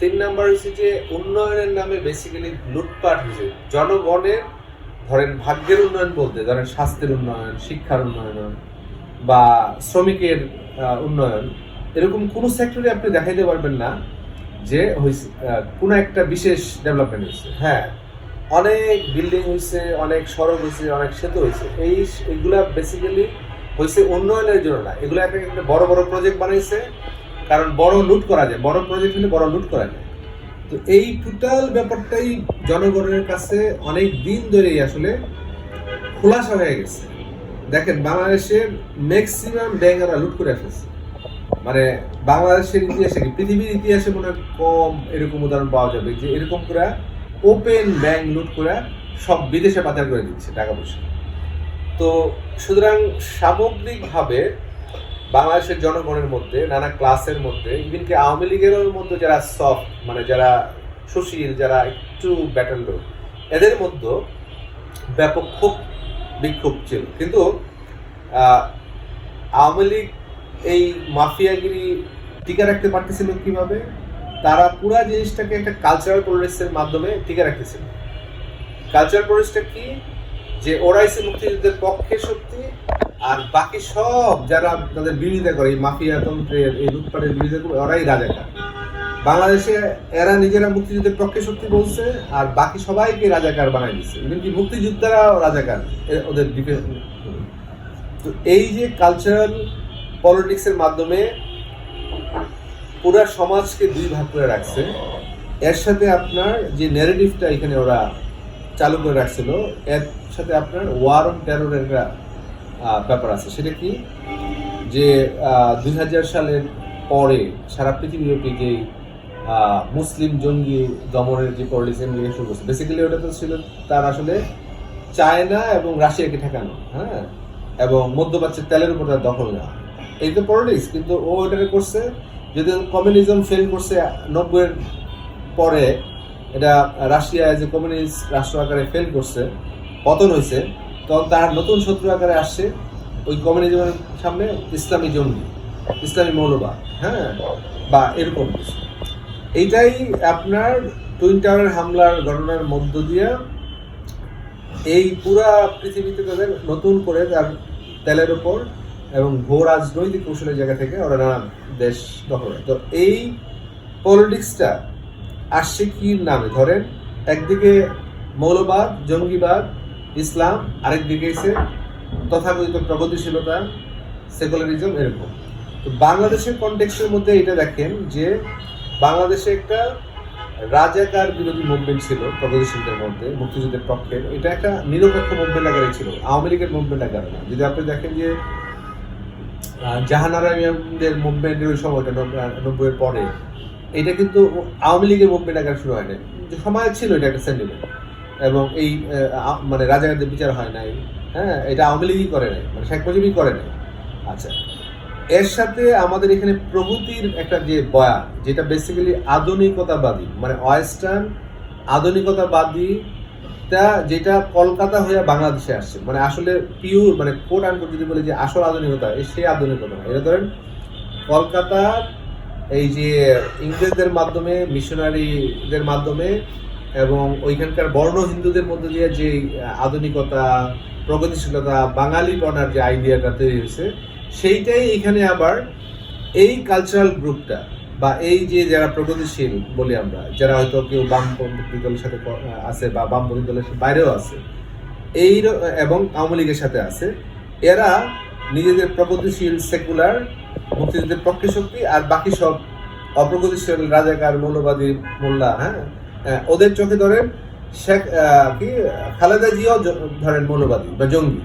তিন নাম্বার হচ্ছে যে উন্নয়নের নামে বেসিক্যালি লুটপাট হয়েছে। জনগণের ধরেন ভাগ্যের উন্নয়ন বলতে, ধরেন স্বাস্থ্যের উন্নয়ন, শিক্ষার উন্নয়ন বা শ্রমিকের উন্নয়ন, এরকম কোনো সেক্টরে আপনি দেখাইতে পারবেন না যে কোনো একটা বিশেষ ডেভেলপমেন্ট হয়েছে হ্যাঁ অনেক বিল্ডিং হয়েছে অনেক সড়ক হয়েছে অনেক সেতু হয়েছে এই এগুলা বেসিক্যালি হয়েছে উন্নয়নের জন্য না। এগুলো একটা বড় বড় প্রজেক্ট বানাইছে। কারণ বড় লুট করা যায়, বড় প্রজেক্ট হলে বড় লুট করা যায়। তো এই টোটাল ব্যাপারটাই জনগণের কাছে অনেক দিন ধরেই আসলে খোলাসা হয়ে গেছে। দেখেন, বাংলাদেশে ম্যাক্সিমাম ব্যাংক আমরা লুট করে ফেলছে। মানে বাংলাদেশের ইতিহাসে পৃথিবীর ইতিহাসে মনে হয় কম এরকম উদাহরণ পাওয়া যাবে যে এরকম করে ওপেন ব্যাংক লুট করে সব বিদেশে পাচার করে দিচ্ছে টাকা পয়সা। তো সুতরাং সামগ্রিকভাবে বাংলাদেশের জনগণের মধ্যে, নানা ক্লাসের মধ্যে ইভেনকি আওয়ামী লীগের মধ্যে যারা সফট মানে যারা সুশীল, যারা একটু ব্যাটেল লোক, এদের মধ্যে ব্যাপক খুব বিক্ষোভ ছিল। কিন্তু আওয়ামী লীগ এই মাফিয়াগিরি টিকে রাখতে পারতেছিল কীভাবে? তারা পুরা জিনিসটাকে একটা কালচারাল পলিটিক্সের মাধ্যমে টিকে রাখতেছিল। কালচারাল পলিটিক্সটা কি? যে ওরা এসে মুক্তিযুদ্ধের পক্ষে শক্তি আর বাকি সব যারা তাদের বিরোধিতা করে, এই মাফিয়া তন্ত্রের এই লুটপাটের বিরোধিতা করে, ওরাই রাজাকার। বাংলাদেশে এরা নিজেরা মুক্তিযুদ্ধের পক্ষে শক্তি বলছে, আর বাকি সবাইকে রাজাকার বানাই দিচ্ছে। এমনকি মুক্তিযোদ্ধারাও রাজাকার ওদের ডিফেন্স তো এই যে কালচারাল পলিটিক্সের মাধ্যমে পুরা সমাজকে দুই ভাগ করে রাখছে, এর সাথে আপনার যে ন্যারেটিভটা এখানে ওরা চালু করে রাখছিল, এর সাথে আপনার ওয়ার অন টেরোরের একটা ব্যাপার আছে। সেটা কি? যে দুই হাজার সালের পরে সারা পৃথিবীব্যাপী যে মুসলিম জঙ্গি দমনের যে পলিটিক্স নিয়ে শুরু করছে বেসিক্যালি ওটা তো ছিল তার আসলে চায়না এবং রাশিয়াকে ঠেকানো হ্যাঁ? এবং মধ্যপ্রাচ্যের তেলের উপর তার দখল নেওয়া। এই তো পলিটিক্স কিন্তু ও এটাকে করছে যদি কমিউনিজম ফেল করছে নব্বইয়ের পরে, এটা রাশিয়া যে কমিউনিস্ট রাষ্ট্র আকারে ফেল করছে, পতন হয়েছে তখন তার নতুন শত্রু আকারে আসছে ওই কমিউনিজমের সামনে ইসলামী জঙ্গি, ইসলামী মৌলবাদ হ্যাঁ? বা এরকম কিছু। এইটাই আপনার টুইন টাওয়ারের হামলার ঘটনার মধ্য দিয়ে এই পুরা পৃথিবীতে তাদের নতুন করে তার তেলের ওপর এবং ভূ রাজনৈতিক কৌশলের জায়গা থেকে ওরা নানা দেশ দখল তো এই পলিটিক্সটা আসছে কি নামে? ধরেন একদিকে মৌলবাদ, জঙ্গিবাদ ইসলাম আরেকদিকে এসে তথাকথিত প্রগতিশীলতা, সেকুলারিজম এরকম। তো বাংলাদেশের কনটেক্সটের মধ্যে এটা দেখেন যে বাংলাদেশে একটা রাজাকার বিরোধী মুভমেন্ট ছিল প্রগতিশীলদের মধ্যে, মুক্তিযুদ্ধের পক্ষে। এটা একটা নিরপেক্ষ মুভমেন্ট আকারে ছিল, আওয়ামী লীগের মুভমেন্ট আকারে না। যদি আপনি দেখেন যে জাহানারামিয়ানদের মুভমেন্টের ওই সময়টা, নব্বই- নব্বইয়ের পরে, এটা কিন্তু আওয়ামী লীগের মুভমেন্ট আকারে শুরু হয় নাই। যে সময় ছিল এটা একটা সেন্টিমেন্ট এবং এই মানে রাজাকারদের বিচার হয় নাই। হ্যাঁ এটা আওয়ামী লীগই করে নাই মানে শেখ মুজিবই করে নাই। আচ্ছা এর সাথে আমাদের এখানে প্রগতির একটা যে বয়া যেটা বেসিক্যালি আধুনিকতাবাদী মানে ওয়েস্টার্ন আধুনিকতাবাদী তা যেটা কলকাতা হয়ে বাংলাদেশে আসছে। মানে আসলে পিওর মানে কোট আনকোট যদি বলি যে আসল আধুনিকতা সেই আধুনিকতা না এটা ধরেন, কলকাতার এই যে ইংরেজদের মাধ্যমে মিশনারিদের মাধ্যমে এবং ওইখানকার বর্ণ হিন্দুদের মধ্যে দিয়ে যে আধুনিকতা, প্রগতিশীলতা, বাঙালিপনার যে আইডিয়াটা তৈরি হয়েছে, সেইটাই এখানে আবার এই কালচারাল গ্রুপটা বা এই যে যারা প্রগতিশীল বলি আমরা, যারা হয়তো কেউ বামপন্থী দলের সাথে আছে বা বামপন্থী দলের বাইরেও আছে, এই এবং আওয়ামী লীগের সাথে আছে, এরা নিজেদের প্রগতিশীল সেকুলার মুক্তিযুদ্ধের পক্ষে শক্তি, আর বাকি সব অপ্রগতিশীল রাজাকার, মৌলবাদী মোল্লা হ্যাঁ ওদের চোখে ধরেন শেখ কি খালেদা জিয়াও ধরেন মৌলবাদী বা জঙ্গি।